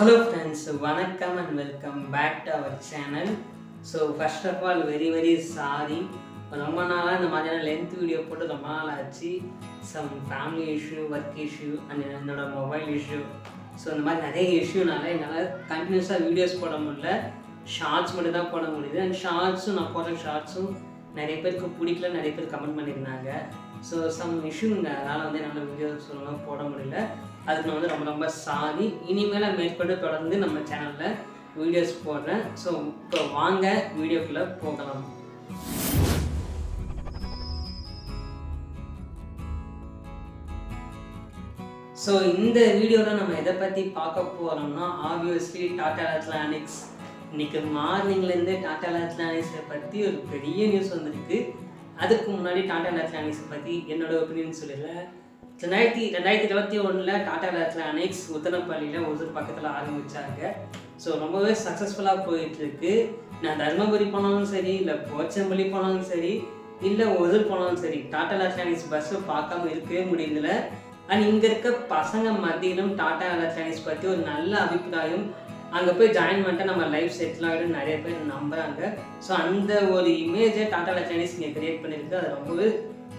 Hello friends வணக்கம் and welcome back to our channel so first of all very very sorry ரொம்ப நாளாக இந்த மாதிரியான லென்த் வீடியோ போட்டு ரொம்ப நாள் ஆச்சு. Some family issue work issue and என்னோட மொபைல் இஷ்யூ ஸோ இந்த மாதிரி நிறைய இஷ்யூனால என்னால் கண்டினியூஸாக வீடியோஸ் போட முடியல. ஷார்ட்ஸ் மட்டும் தான் போட முடியுது. அண்ட் ஷார்ட்ஸும் நான் போடுற ஷார்ட்ஸும் நிறைய பேருக்கு பிடிக்கல நிறைய பேர் கமெண்ட் பண்ணியிருந்தாங்க. ஸோ சம் இஷ்யூங்க அதனால் வந்து என்னால் வீடியோஸ் ஒழுங்காக போட முடியல. அதுக்கு நான் வந்து ரொம்ப ரொம்ப சாரி இனிமேல் மேற்கொண்டு தொடர்ந்து நம்ம சேனலில் வீடியோஸ் போடுறேன். ஸோ இப்போ வாங்க வீடியோக்குள்ளே போகலாம். ஸோ இந்த வீடியோவில் நம்ம எதை பற்றி பார்க்க போகிறோம்னா ஆப்வியஸ்லி டாடா அத்லானிக்ஸ் இன்னைக்கு மார்னிங்லேருந்து டாடா அத்லானிக்ஸை பற்றி ஒரு பெரிய நியூஸ் வந்திருக்கு. அதுக்கு முன்னாடி டாடா அத்லானிக்ஸை பற்றி என்னோட ஒப்பீனியன் சொல்லல ரெண்டாயிரத்தி ரெண்டாயிரத்தி இருபத்தி ஒன்றில் டாடா எலக்ட்ரானிக்ஸ் உத்தனப்பள்ளியில் ஒருத்தர் பக்கத்தில் ஆரம்பித்தாங்க ஸோ ரொம்பவே சக்ஸஸ்ஃபுல்லாக போயிட்டுருக்கு. நான் தருமபுரி போனாலும் சரி இல்லை போச்சம்பள்ளி போனாலும் சரி இல்லை ஒதுர் போனாலும் சரி டாடா எலக்ட்ரானிக்ஸ் பஸ்ஸை பார்க்காம இருக்கவே முடியல அண்ட் இங்கே இருக்க பசங்க மத்தியிலும் டாடா எலக்ட்ரானிக்ஸ் பற்றி ஒரு நல்ல அபிப்பிராயம். அங்கே போய் ஜாயின் பண்ணிட்டு நம்ம லைஃப் செட்டில் ஆகிடும் நிறைய பேர் நம்புகிறாங்க ஸோ அந்த ஒரு இமேஜை டாடா எலக்ட்ரானிக்ஸ் இங்கே கிரியேட் பண்ணியிருக்கு. அது ரொம்பவே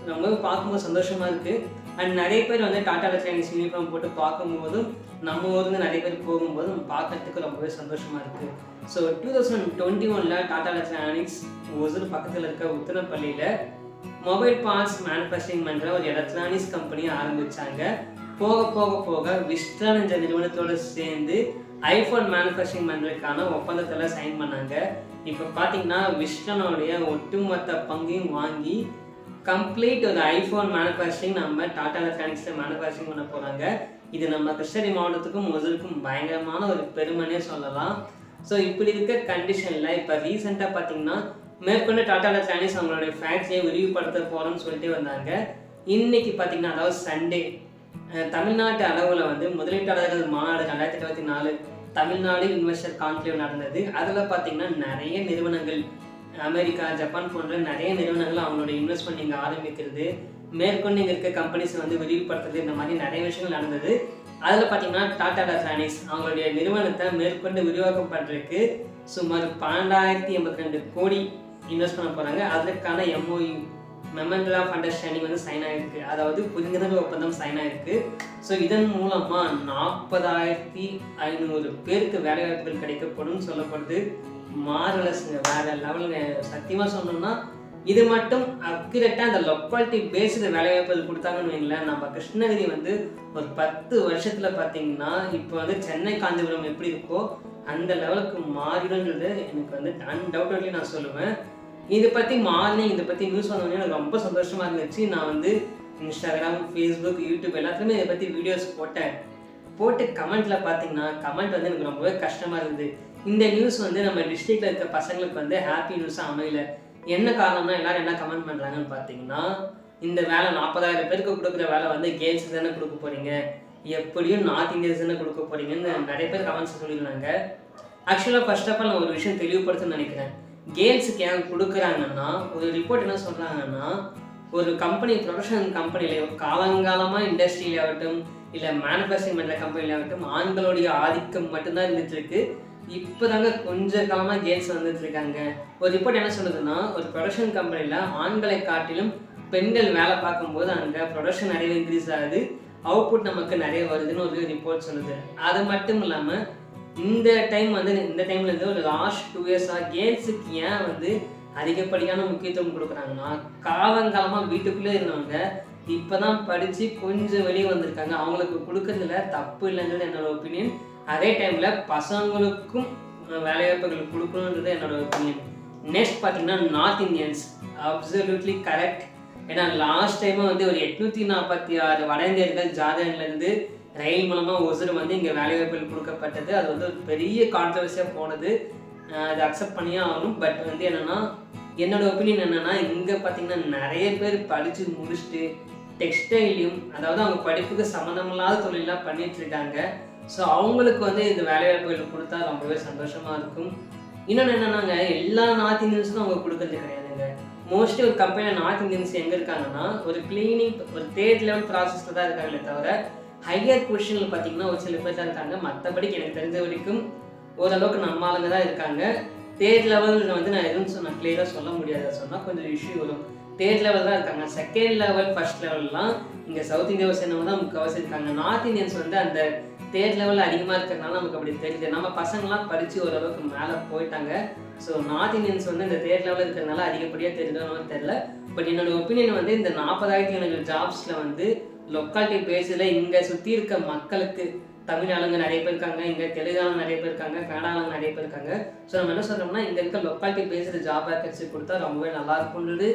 ரொம்பவே பார்க்கும்போது சந்தோஷமாக இருக்குது அண்ட் நிறைய பேர் வந்து டாடா எலக்ட்ரானிக்ஸ் யூனிஃபார்ம் போட்டு பார்க்கும்போதும் நம்ம ஊர்ந்து நிறைய பேர் போகும்போது நம்ம பார்க்கறதுக்கு ரொம்பவே சந்தோஷமாக இருக்குது ஸோ டூ தௌசண்ட் டுவெண்ட்டி ஒனில் டாடா எலக்ட்ரானிக்ஸ் ஒசூர் பக்கத்தில் இருக்க உத்தரப்பள்ளியில் மொபைல் பார்ட்ஸ் மேனுஃபேக்சரிங் பண்ணுற ஒரு எலக்ட்ரானிக்ஸ் கம்பெனியை ஆரம்பித்தாங்க போக போக போக விஸ்ட்ரான் என்ற நிறுவனத்தோடு சேர்ந்து ஐஃபோன் மேனுஃபேக்சரிங் பண்ணுறதுக்கான ஒப்பந்தத்தில் சைன் பண்ணாங்க. இப்போ பார்த்தீங்கன்னா விஸ்டனுடைய ஒட்டுமொத்த பங்கையும் வாங்கி கம்ப்ளீட் ஒரு ஐஃபோன் மேனுஃபேக்சரிங் நம்ம டாடா எலக்ட்ரானிக்ஸில் மேனுஃபேக்சரிங் பண்ண போகிறாங்க இது நம்ம கிருஷ்ணகிரி மாவட்டத்துக்கும் முதலுக்கும் பயங்கரமான ஒரு பெருமைனே சொல்லலாம். ஸோ இப்படி இருக்க கண்டிஷனில் இப்போ ரீசெண்டாக பார்த்தீங்கன்னா மேற்கொண்டு டாடா எலக்ட்ரானிக்ஸ் அவங்களுடைய ஃபேக்ட்ரியை விரிவுபடுத்த போகிறோம்னு சொல்லிட்டு வந்தாங்க. இன்னைக்கு பார்த்தீங்கன்னா அதாவது சண்டே தமிழ்நாட்டு அளவில் வந்து முதலீட்டாளர்கள் மாநாடு ரெண்டாயிரத்தி இருபத்தி நாலு தமிழ்நாடு இன்வெஸ்டர் கான்க்ளேவ் நடந்தது. அதில் பார்த்தீங்கன்னா நிறைய நிறுவனங்கள் அமெரிக்கா ஜப்பான் போன்ற நிறைய நிறுவனங்கள் அவங்களோட இன்வெஸ்ட்மெண்ட் இங்கே ஆரம்பிக்கிறது மேற்கொண்டு இங்கே இருக்க கம்பெனிஸ் வந்து விரிவுபடுத்துறது இந்த மாதிரி நிறைய விஷயங்கள் நடந்தது. அதில் பார்த்தீங்கன்னா டாடா டாசானிஸ் அவங்களுடைய நிறுவனத்தை மேற்கொண்டு விரிவாக்கம் பண்ணுறதுக்கு சுமார் பன்னெண்டாயிரத்தி எண்பத்தி ரெண்டு கோடி இன்வெஸ்ட் பண்ண போகிறாங்க அதற்கான எம்ஓயு மெமண்டல் ஆஃப் அண்டர்ஸ்டாண்டிங் வந்து சைன் ஆகிருக்கு அதாவது புரிந்துணர்வு ஒப்பந்தம் சைன் ஆகிருக்கு ஸோ இதன் மூலமாக நாற்பதாயிரத்தி ஐநூறு பேருக்கு வேலைவாய்ப்புகள் கிடைக்கப்படும் சொல்லப்படுது. மார்வலஸ்ங்க வேற லெவலுங்க சத்தியமாக சொன்னோம்னா இது மட்டும் அக்யூரேட்டாக அந்த லொக்காலிட்டி பேஸ்டு வேலைவாய்ப்புகள் கொடுத்தாங்கன்னு வைங்களேன். நம்ம கிருஷ்ணகிரி வந்து ஒரு பத்து வருஷத்தில் பார்த்தீங்கன்னா இப்போ வந்து சென்னை காஞ்சிபுரம் எப்படி இருக்கோ அந்த லெவலுக்கு மாறிடும்ன்றது எனக்கு வந்து அன்டவுட்லி நான் சொல்லுவேன். இதை பற்றி மார்னிங் இதை பற்றி நியூஸ் வந்தோடனே எனக்கு ரொம்ப சந்தோஷமாக இருந்துச்சு. நான் வந்து இன்ஸ்டாகிராம் ஃபேஸ்புக் யூடியூப் எல்லாத்துலேயுமே இதை பற்றி வீடியோஸ் போட்டேன். போட்டு கமெண்ட்டில் பார்த்தீங்கன்னா கமெண்ட் வந்து எனக்கு ரொம்பவே கஷ்டமாக இருந்தது. இந்த நியூஸ் வந்து நம்ம டிஸ்ட்ரிக்டில் இருக்க பசங்களுக்கு வந்து ஹாப்பி நியூஸாக அமையல. என்ன காரணம்னா எல்லாரும் என்ன கமெண்ட் பண்ணுறாங்கன்னு பார்த்தீங்கன்னா இந்த வேலை நாற்பதாயிரம் பேருக்கு கொடுக்குற வேலை வந்து கேர்ள்ஸ் தானே கொடுக்க போகிறீங்க எப்படியும் நார்த் இந்தியன்ஸ் தானே கொடுக்க போகிறீங்கன்னு நிறைய பேர் கமெண்ட்ஸ் சொல்லியிருந்தாங்க. ஆக்சுவலாக ஃபர்ஸ்ட் ஆஃப் ஆல் நான் ஒரு விஷயம் தெளிவுபடுத்தணும்னு நினைக்கிறேன். கேர்ள்ஸுக்கு ஏன் கொடுக்குறாங்கன்னா ஒரு ரிப்போர்ட் என்ன சொல்கிறாங்கன்னா ஒரு கம்பெனி ப்ரொடக்ஷன் கம்பெனியில் காலங்காலமாக இண்டஸ்ட்ரியிலாகட்டும் இல்லை மேனுஃபேக்சரிங் பண்ணுற கம்பெனிலாகட்டும் ஆண்களுடைய ஆதிக்கம் மட்டும்தான் இருந்துகிட்டு இருக்குது இப்போ தாங்க கொஞ்ச காலமாக கேர்ள்ஸ் வந்துட்டு இருக்காங்க. ஒரு ரிப்போர்ட் என்ன சொல்லுதுன்னா ஒரு ப்ரொடக்ஷன் கம்பெனியில் ஆண்களை காட்டிலும் பெண்கள் வேலை பார்க்கும்போது அங்கே ப்ரொடக்ஷன் நிறைய இன்க்ரீஸ் ஆகுது. அவுட்புட் நமக்கு நிறைய வருதுன்னு ஒரு ரிப்போர்ட் சொல்லுது. அது மட்டும் இல்லாமல் இந்த டைம் வந்து இந்த டைம்ல இருந்து ஒரு லாஸ்ட் டூ இயர்ஸாக கேர்ள்ஸுக்கு ஏன் வந்து அதிகப்படியான முக்கியத்துவம் கொடுக்குறாங்கன்னா காலங்காலமாக வீட்டுக்குள்ளே இருந்தவங்க இப்போதான் படித்து கொஞ்சம் வெளியே வந்திருக்காங்க. அவங்களுக்கு கொடுக்கறதுல தப்பு இல்லைங்கிறது என்னோட ஒப்பீனியன் அதே டைமில் பசங்களுக்கும் வேலைவாய்ப்புகள் கொடுக்கணுன்றது என்னோட ஒப்பீனியன் நெக்ஸ்ட் பார்த்தீங்கன்னா நார்த் இந்தியன்ஸ் அப்சல்யூட்லி கரெக்ட் ஏன்னா லாஸ்ட் டைமாக வந்து ஒரு எட்நூற்றி நாற்பத்தி ஆறு வட இந்தியர்கள் ஜார்ஜன்லேருந்து ரயில் மூலமாக ஒசூர் வந்து இங்கே வேலைவாய்ப்புகள் கொடுக்கப்பட்டது. அது வந்து ஒரு பெரிய கான்ட்ரவர்சியாக போனது. அதை அக்செப்ட் பண்ணியே ஆகணும். பட் வந்து என்னென்னா என்னோட ஒப்பீனியன் என்னென்னா இங்கே பார்த்தீங்கன்னா நிறைய பேர் படித்து முடிச்சுட்டு டெக்ஸ்டைலையும் அதாவது அவங்க படிப்புக்கு சம்மந்தமில்லாத தொழிலெலாம் பண்ணிகிட்ருக்காங்க இருக்காங்க. ஸோ அவங்களுக்கு வந்து இந்த வேலைவாய்ப்புகள் கொடுத்தா ரொம்பவே சந்தோஷமாக இருக்கும். இன்னொன்று என்னென்னாங்க எல்லா நார்த் இந்தியன்ஸுக்கும் அவங்க கொடுக்கறது கிடையாதுங்க. மோஸ்ட்லி ஒரு கம்பெனியில் நார்த் இந்தியன்ஸ் எங்கே இருக்காங்கன்னா ஒரு கிளீனிங் ஒரு தேர்ட் லெவல் ப்ராசஸில் தான் இருக்காங்களே தவிர ஹையர் பொசிஷனில் பார்த்தீங்கன்னா ஒரு சில பேர் தான் இருக்காங்க. மற்றபடிக்கு எனக்கு தெரிஞ்ச வரைக்கும் ஓரளவுக்கு நம்ம ஆளுங்க தான் இருக்காங்க. தேர்ட் லெவலில் வந்து நான் எதுவும் சொன்ன கிளியராக சொல்ல முடியாது சொன்னால் கொஞ்சம் இஷ்யூ வரும். தேர்ட் லெவல் தான் இருக்காங்க. செகண்ட் லெவல் ஃபர்ஸ்ட் லெவல்லாம் இங்கே சவுத் இந்தியாவை சேர்ந்தவங்க தான் முக்கால்வாசி இருக்காங்க. நார்த் இந்தியன்ஸ் வந்து அந்த தேர்ட் லெவல் அதிகமாக இருக்கிறதுனால நமக்கு அப்படி தெரியுது நம்ம பசங்களாம் படித்து ஓரளவுக்கு மேலே போயிட்டாங்க. ஸோ நார்த் இந்தியன்ஸ் வந்து இந்த தேர்ட் லெவலில் இருக்கிறதுனால அதிகப்படியாக தெரியுதோ தெரில பட் என்னோட ஒப்பீனியன் வந்து இந்த நாற்பதாயிரத்தி ஐநூறு ஜாப்ஸில் வந்து லொக்காலிட்டி பேஸில் இங்கே சுற்றி இருக்க மக்களுக்கு தமிழ் ஆளுங்க நிறைய பேர் இருக்காங்க இங்கே தெலுங்கு ஆளுங்க நிறைய பேர் இருக்காங்க கன்னட ஆளுங்க நிறைய பேர் இருக்காங்க. ஸோ நம்ம என்ன சொல்கிறோம்னா இங்கே இருக்க லொக்காலிட்டி பேஸ்டு ஜாப் வேக்கன்சி கொடுத்தா ரொம்பவே நல்லா இருக்கும்ன்றது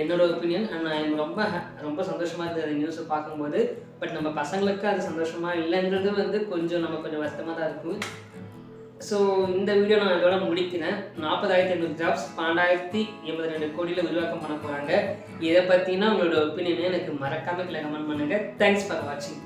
என்னோட ஒப்பீனியன் அண்ட் நான் எனக்கு ரொம்ப ரொம்ப சந்தோஷமாக இருந்தது அந்த நியூஸை பார்க்கும்போது. பட் நம்ம பசங்களுக்கு அது சந்தோஷமாக இல்லைன்றது வந்து கொஞ்சம் நம்ம கொஞ்சம் வருத்தமாக தான் இருக்கும். ஸோ இந்த வீடியோ நான் இதோட முடிக்கிறேன். நாற்பதாயிரத்தி ஐநூறு ஜாப்ஸ் பன்னெண்டாயிரத்தி எண்பது ரெண்டு கோடியில் உருவாக்கம் பண்ண போகிறாங்க இதை பற்றினா உங்களோட ஒப்பீனியனை எனக்கு மறக்காமல் கீழே கமெண்ட் பண்ணுங்கள் தேங்க்ஸ் ஃபார் வாட்சிங்